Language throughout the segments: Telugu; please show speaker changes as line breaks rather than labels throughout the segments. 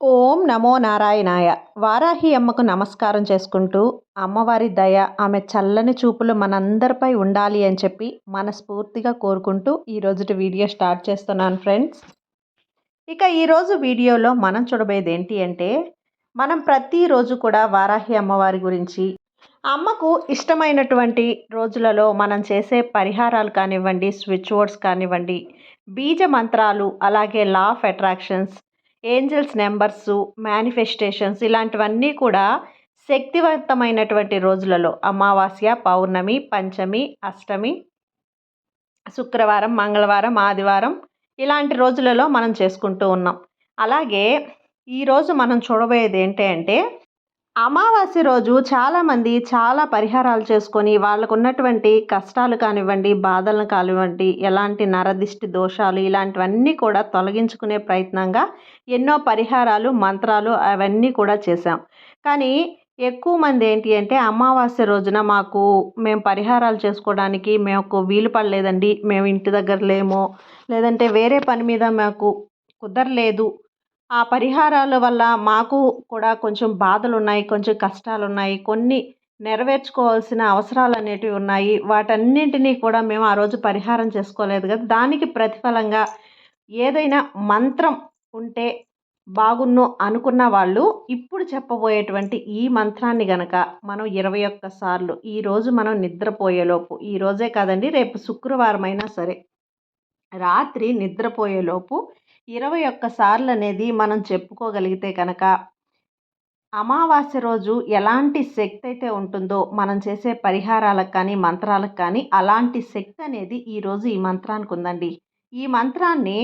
ఓం నమో నారాయణాయ. వారాహి అమ్మకు నమస్కారం చేసుకుంటూ అమ్మవారి దయ ఆమె చల్లని చూపులు మనందరిపై ఉండాలి అని చెప్పి మనస్ఫూర్తిగా కోరుకుంటూ ఈరోజుటి వీడియో స్టార్ట్ చేస్తున్నాను ఫ్రెండ్స్. ఇక ఈరోజు వీడియోలో మనం చూడబోయేది ఏంటి అంటే మనం ప్రతిరోజు కూడా వారాహి అమ్మవారి గురించి అమ్మకు ఇష్టమైనటువంటి రోజులలో మనం చేసే పరిహారాలు కానివ్వండి స్విచ్ బోర్డ్స్ కానివ్వండి బీజ మంత్రాలు అలాగే law of attractions angels numbers manifestations ఇలాంటివన్నీ కూడా శక్తివంతమైనటువంటి రోజులలో అమావాస్య పౌర్ణమి పంచమి అష్టమి శుక్రవారం మంగళవారం ఆదివారం ఇలాంటి రోజులలో మనం చేసుకుంటూ ఉన్నాం. అలాగే ఈరోజు మనం చూడబోయేది ఏంటి అంటే అమావాస్య రోజు చాలామంది చాలా పరిహారాలు చేసుకొని వాళ్ళకు ఉన్నటువంటి కష్టాలు కానివ్వండి బాధలను కానివ్వండి ఎలాంటి నరదిష్టి దోషాలు ఇలాంటివన్నీ కూడా తొలగించుకునే ప్రయత్నంగా ఎన్నో పరిహారాలు మంత్రాలు అవన్నీ కూడా చేశాం. కానీ ఎక్కువ మంది ఏంటి అంటే అమావాస్య రోజున మాకు మేము పరిహారాలు చేసుకోవడానికి మేము వీలు పడలేదండి. మేము ఇంటి దగ్గర లేము. లేదంటే వేరే పని మీద మాకు కుదరలేదు. ఆ పరిహారాల వల్ల మాకు కూడా కొంచెం బాధలు ఉన్నాయి కొంచెం కష్టాలు ఉన్నాయి కొన్ని నెరవేర్చుకోవాల్సిన అవసరాలు అనేటివి ఉన్నాయి. వాటన్నింటినీ కూడా మేము ఆ రోజు పరిహారం చేసుకోలేదు కదా. దానికి ప్రతిఫలంగా ఏదైనా మంత్రం ఉంటే బాగున్ను అనుకున్న వాళ్ళు ఇప్పుడు చెప్పబోయేటువంటి ఈ మంత్రాన్ని గనక మనం ఇరవై ఒక్క సార్లు ఈరోజు మనం నిద్రపోయేలోపు ఈరోజే కాదండి రేపు శుక్రవారం అయినా సరే రాత్రి నిద్రపోయేలోపు ఇరవై ఒక్క సార్లు అనేది మనం చెప్పుకోగలిగితే కనుక అమావాస్య రోజు ఎలాంటి శక్తి అయితే ఉంటుందో మనం చేసే పరిహారాలకు కానీ మంత్రాలకు కానీ అలాంటి శక్తి అనేది ఈరోజు ఈ మంత్రానికి ఉందండి. ఈ మంత్రాన్ని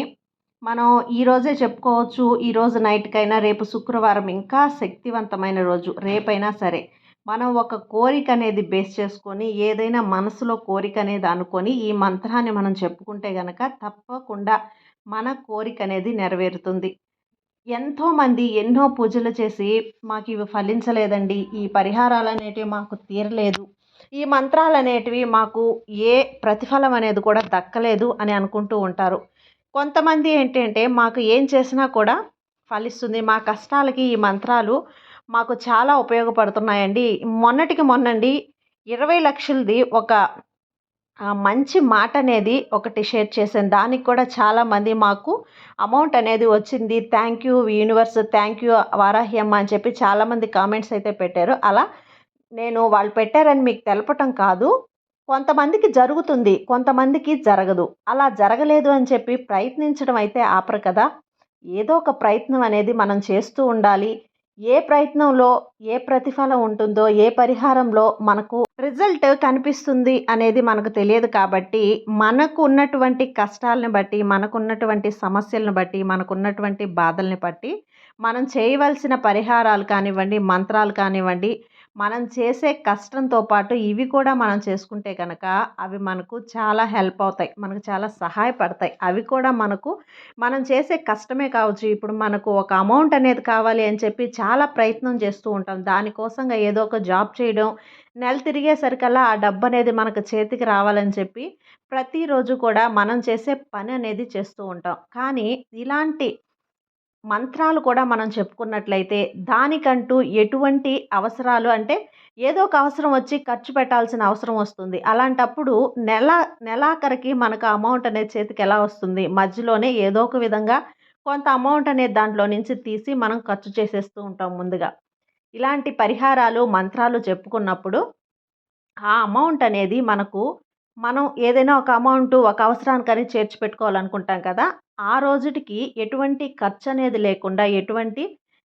మనం ఈరోజే చెప్పుకోవచ్చు ఈరోజు నైట్కైనా రేపు శుక్రవారం ఇంకా శక్తివంతమైన రోజు రేపైనా సరే. మనం ఒక కోరిక అనేది బేస్ చేసుకొని ఏదైనా మనసులో కోరిక అనేది అనుకొని ఈ మంత్రాన్ని మనం చెప్పుకుంటే కనుక తప్పకుండా మన కోరిక అనేది నెరవేరుతుంది. ఎంతోమంది ఎన్నో పూజలు చేసి మాకు ఇవి ఫలించలేదండి. ఈ పరిహారాలు అనేటివి మాకు తీరలేదు. ఈ మంత్రాలు అనేటివి మాకు ఏ ప్రతిఫలం అనేది కూడా దక్కలేదు అని అనుకుంటూ ఉంటారు. కొంతమంది ఏంటంటే మాకు ఏం చేసినా కూడా ఫలిస్తుంది. మా కష్టాలకి ఈ మంత్రాలు మాకు చాలా ఉపయోగపడుతున్నాయండి. మొన్నటికి మొన్నండి ఇరవై లక్షలది ఒక మంచి మాట అనేది ఒకటి షేర్ చేశాను. దానికి కూడా చాలామంది మాకు అమౌంట్ అనేది వచ్చింది. Thank you universe thank you వారాహ్యమ్మ అని చెప్పి చాలామంది కామెంట్స్ అయితే పెట్టారు. అలా నేను వాళ్ళు పెట్టారని మీకు తెలపటం కాదు. కొంతమందికి జరుగుతుంది కొంతమందికి జరగదు. అలా జరగలేదు అని చెప్పి ప్రయత్నించడం అయితే ఆపరు కదా. ఏదో ఒక ప్రయత్నం అనేది మనం చేస్తూ ఉండాలి. ఏ ప్రయత్నంలో ఏ ప్రతిఫలం ఉంటుందో ఏ పరిహారంలో మనకు రిజల్ట్ కనిపిస్తుంది అనేది మనకు తెలియదు కాబట్టి మనకు ఉన్నటువంటి కష్టాలను బట్టి మనకున్నటువంటి సమస్యలను బట్టి మనకున్నటువంటి బాధల్ని బట్టి మనం చేయవలసిన పరిహారాలు కానివ్వండి మంత్రాలు కానివ్వండి మనం చేసే కష్టంతో పాటు ఇవి కూడా మనం చేసుకుంటే కనుక అవి మనకు చాలా హెల్ప్ అవుతాయి మనకు చాలా సహాయపడతాయి. అవి కూడా మనకు మనం చేసే కష్టమే కావచ్చు. ఇప్పుడు మనకు ఒక అమౌంట్ అనేది కావాలి అని చెప్పి చాలా ప్రయత్నం చేస్తూ ఉంటాం. దానికోసంగా ఏదో ఒక జాబ్ చేయడం నెల తిరిగేసరికల్లా ఆ డబ్బు అనేది మనకు చేతికి రావాలని చెప్పి ప్రతిరోజు కూడా మనం చేసే పని అనేది చేస్తూ ఉంటాం. కానీ ఇలాంటి మంత్రాలు కూడా మనం చెప్పుకున్నట్లయితే దానికంటూ ఎటువంటి అవసరాలు అంటే ఏదో ఒక అవసరం వచ్చి ఖర్చు పెట్టాల్సిన అవసరం వస్తుంది. అలాంటప్పుడు నెల నెలాఖరికి మనకు అమౌంట్ అనేది చేతికి ఎలా వస్తుంది? మధ్యలోనే ఏదో ఒక విధంగా కొంత అమౌంట్ అనేది దాంట్లో నుంచి తీసి మనం ఖర్చు చేసేస్తూ ఉంటాం ముందుగా. ఇలాంటి పరిహారాలు మంత్రాలు చెప్పుకున్నప్పుడు ఆ అమౌంట్ అనేది మనకు మనం ఏదైనా ఒక అమౌంట్ ఒక అవసరానికని చేర్చి పెట్టుకోవాలనుకుంటాం కదా ఆ రోజుటికి ఎటువంటి ఖర్చు అనేది లేకుండా ఎటువంటి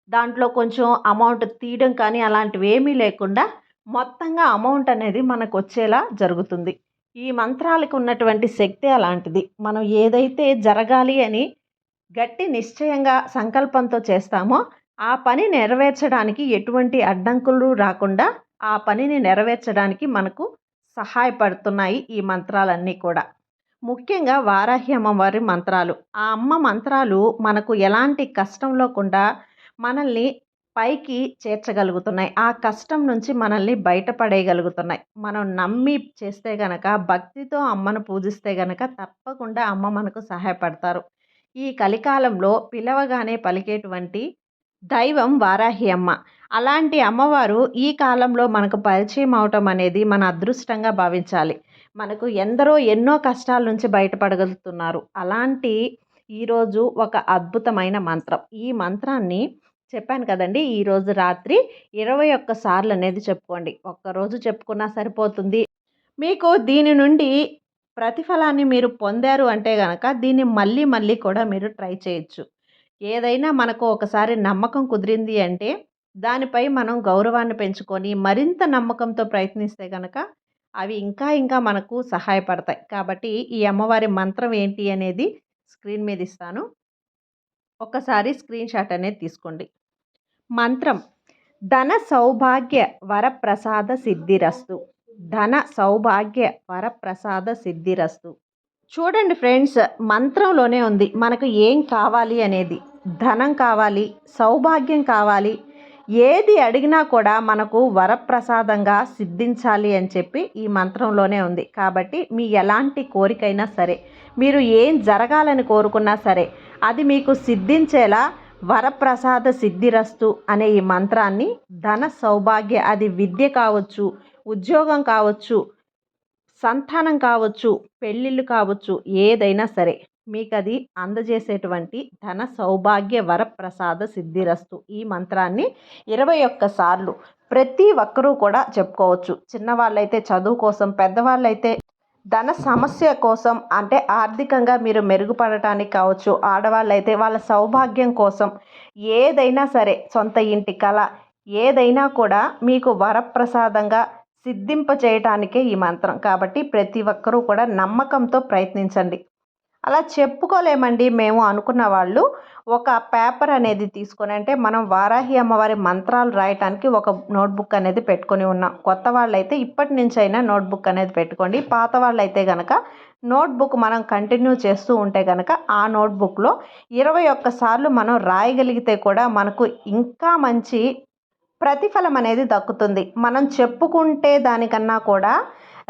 దాంట్లో కొంచెం అమౌంట్ తీయడం కానీ అలాంటివి ఏమీ లేకుండా మొత్తంగా అమౌంట్ అనేది మనకు వచ్చేలా జరుగుతుంది. ఈ మంత్రాలకు ఉన్నటువంటి శక్తి అలాంటిది. మనం ఏదైతే జరగాలి అని గట్టి నిశ్చయంగా సంకల్పంతో చేస్తామో ఆ పని నెరవేర్చడానికి ఎటువంటి అడ్డంకులు రాకుండా ఆ పనిని నెరవేర్చడానికి మనకు సహాయపడుతున్నాయి ఈ మంత్రాలన్నీ కూడా. ముఖ్యంగా వారాహి అమ్మవారి మంత్రాలు. ఆ అమ్మ మంత్రాలు మనకు ఎలాంటి కష్టం లేకుండా మనల్ని పైకి చేర్చగలుగుతున్నాయి. ఆ కష్టం నుంచి మనల్ని బయటపడేయగలుగుతున్నాయి. మనం నమ్మి చేస్తే గనక భక్తితో అమ్మను పూజిస్తే గనక తప్పకుండా అమ్మ మనకు సహాయపడతారు. ఈ కలికాలంలో పిలవగానే పలికేటువంటి దైవం వారాహి అమ్మ అలాంటి అమ్మవారు ఈ కాలంలో మనకు పరిచయం అవటం అనేది మన అదృష్టంగా భావించాలి. మనకు ఎందరో ఎన్నో కష్టాల నుంచి బయటపడగలుగుతున్నారు. అలాంటి ఈరోజు ఒక అద్భుతమైన మంత్రం. ఈ మంత్రాన్ని చెప్పాను కదండి ఈరోజు రాత్రి ఇరవై ఒక్క సార్లు అనేది చెప్పుకోండి. ఒక్కరోజు చెప్పుకున్నా సరిపోతుంది. మీకు దీని నుండి ప్రతిఫలాన్ని మీరు పొందారు అంటే కనుక దీన్ని మళ్ళీ మళ్ళీ కూడా మీరు ట్రై చేయొచ్చు. ఏదైనా మనకు ఒకసారి నమ్మకం కుదిరింది అంటే దానిపై మనం గౌరవాన్ని పెంచుకొని మరింత నమ్మకంతో ప్రయత్నిస్తే కనుక అవి ఇంకా ఇంకా మనకు సహాయపడతాయి. కాబట్టి ఈ అమ్మవారి మంత్రం ఏంటి అనేది స్క్రీన్ మీద ఇస్తాను. ఒక్కసారి స్క్రీన్ షాట్ అనేది తీసుకోండి. మంత్రం ధన సౌభాగ్య వరప్రసాద సిద్ధిరస్తు. ధన సౌభాగ్య వరప్రసాద సిద్ధిరస్తు. చూడండి ఫ్రెండ్స్ మంత్రంలోనే ఉంది. మనకు ఏం కావాలి అనేది. ధనం కావాలి సౌభాగ్యం కావాలి ఏది అడిగినా కూడా మనకు వరప్రసాదంగా సిద్ధించాలి అని చెప్పి ఈ మంత్రంలోనే ఉంది. కాబట్టి మీ ఎలాంటి కోరికైనా సరే మీరు ఏం జరగాలని కోరుకున్నా సరే అది మీకు సిద్ధించేలా వరప్రసాద సిద్ధిరస్తు అనే ఈ మంత్రాన్ని ధన సౌభాగ్య అది విద్య కావచ్చు ఉద్యోగం కావచ్చు సంతానం కావచ్చు పెళ్ళిళ్ళు కావచ్చు ఏదైనా సరే మీకు అది అందజేసేటువంటి ధన సౌభాగ్య వరప్రసాద సిద్ధిరస్తు ఈ మంత్రాన్ని ఇరవై ఒక్క సార్లు ప్రతి ఒక్కరూ కూడా చెప్పుకోవచ్చు. చిన్నవాళ్ళైతే చదువు కోసం పెద్దవాళ్ళైతే ధన సమస్య కోసం అంటే ఆర్థికంగా మీరు మెరుగుపడటానికి కావచ్చు ఆడవాళ్ళైతే వాళ్ళ సౌభాగ్యం కోసం ఏదైనా సరే సొంత ఇంటి కళ ఏదైనా కూడా మీకు వరప్రసాదంగా సిద్ధింప చేయటానికే ఈ మంత్రం. కాబట్టి ప్రతి ఒక్కరూ కూడా నమ్మకంతో ప్రయత్నించండి. అలా చెప్పుకోలేమండి మేము అనుకున్న వాళ్ళు. ఒక పేపర్ అనేది తీసుకొని అంటే మనం వారాహి అమ్మవారి మంత్రాలు రాయటానికి ఒక నోట్బుక్ అనేది పెట్టుకొని ఉన్నాం. కొత్త వాళ్ళైతే ఇప్పటి నుంచి అయినా నోట్బుక్ అనేది పెట్టుకోండి. పాత వాళ్ళైతే కనుక నోట్బుక్ మనం కంటిన్యూ చేస్తూ ఉంటే కనుక ఆ నోట్బుక్లో ఇరవై ఒక్కసార్లు మనం రాయగలిగితే కూడా మనకు ఇంకా మంచి ప్రతిఫలం అనేది దక్కుతుంది. మనం చెప్పుకుంటే దానికన్నా కూడా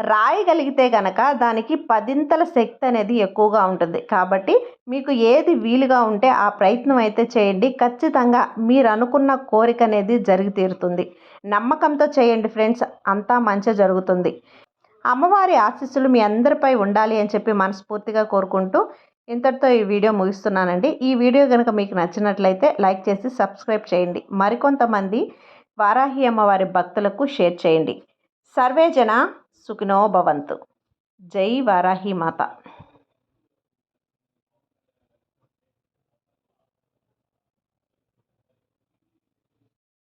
రాయగలిగితే కనుక దానికి పదింతల శక్తి అనేది ఎక్కువగా ఉంటుంది. కాబట్టి మీకు ఏది వీలుగా ఉంటే ఆ ప్రయత్నం అయితే చేయండి. ఖచ్చితంగా మీరు అనుకున్న కోరిక అనేది జరిగి తీరుతుంది. నమ్మకంతో చేయండి ఫ్రెండ్స్. అంతా మంచి జరుగుతుంది. అమ్మవారి ఆశీస్సులు మీ అందరిపై ఉండాలి అని చెప్పి మనస్ఫూర్తిగా కోరుకుంటూ ఇంతటితో ఈ వీడియో ముగిస్తున్నానండి. ఈ వీడియో కనుక మీకు నచ్చినట్లయితే లైక్ చేసి సబ్స్క్రైబ్ చేయండి. మరికొంతమంది వారాహి అమ్మవారి భక్తులకు షేర్ చేయండి. సర్వే జన సుఖినో భవంతు. జై వారాహి మాత.